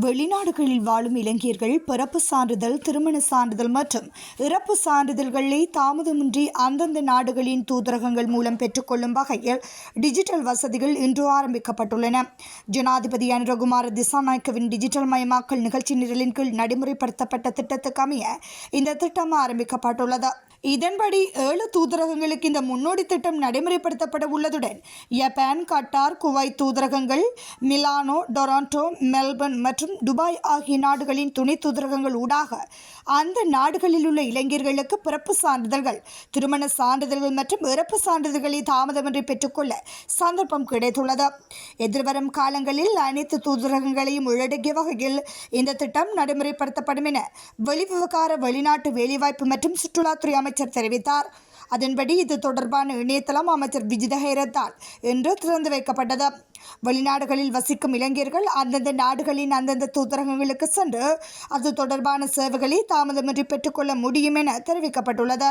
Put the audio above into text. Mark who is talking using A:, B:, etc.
A: வெளிநாடுகளில் வாழும் இளைஞர்கள் பிறப்பு சான்றிதழ் திருமண சான்றிதழ் மற்றும் இறப்பு சான்றிதழ்களை தாமதமின்றி அந்தந்த நாடுகளின் தூதரகங்கள் மூலம் பெற்றுக்கொள்ளும் வகையில் டிஜிட்டல் வசதிகள் இன்று ஆரம்பிக்கப்பட்டுள்ளன. ஜனாதிபதி அனுரகுமார திசாநாயக்கவின் டிஜிட்டல் மயமாக்கல் நிகழ்ச்சி நிரலின் கீழ் நடைமுறைப்படுத்தப்பட்ட திட்டத்துக்கு அமைய இந்த திட்டம் ஆரம்பிக்கப்பட்டுள்ளது. இதன்படி ஏழு தூதரகங்களுக்கு இந்த முன்னோடி திட்டம் நடைமுறைப்படுத்தப்பட உள்ளதுடன் ஜப்பான் கட்டார் குவைத் தூதரகங்கள் மிலானோ டொராண்டோ மெல்பர்ன் மற்றும் துபாய் ஆகிய நாடுகளின் துணை தூதரகங்கள் ஊடாக அந்த நாடுகளில் உள்ள இளைஞர்களுக்கு பிறப்பு சான்றிதழ்கள் திருமண சான்றிதழ்கள் மற்றும் இறப்பு சான்றிதழ்களை தாமதமின்றி பெற்றுக்கொள்ள சந்தர்ப்பம் கிடைத்துள்ளது. எதிர்வரும் காலங்களில் அனைத்து தூதரகங்களையும் உள்ளடக்கிய வகையில் இந்த திட்டம் நடைமுறைப்படுத்தப்படும் என வெளிவிவகார வெளிநாட்டு வேலைவாய்ப்பு மற்றும் சுற்றுலாத்துறை அமைச்சர் அமைச்சர் தெரிவித்தார். அதன்படி இது தொடர்பான இணையதளம் அமைச்சர் விஜிதஹேரத்தால் இன்று திறந்து வைக்கப்பட்டது. வெளிநாடுகளில் வசிக்கும் இளைஞர்கள் அந்தந்த நாடுகளின் அந்தந்த தூதரகங்களுக்கு சென்று அது தொடர்பான சேவைகளை தாமதமின்றி பெற்றுக்கொள்ள முடியும் என தெரிவிக்கப்பட்டுள்ளது.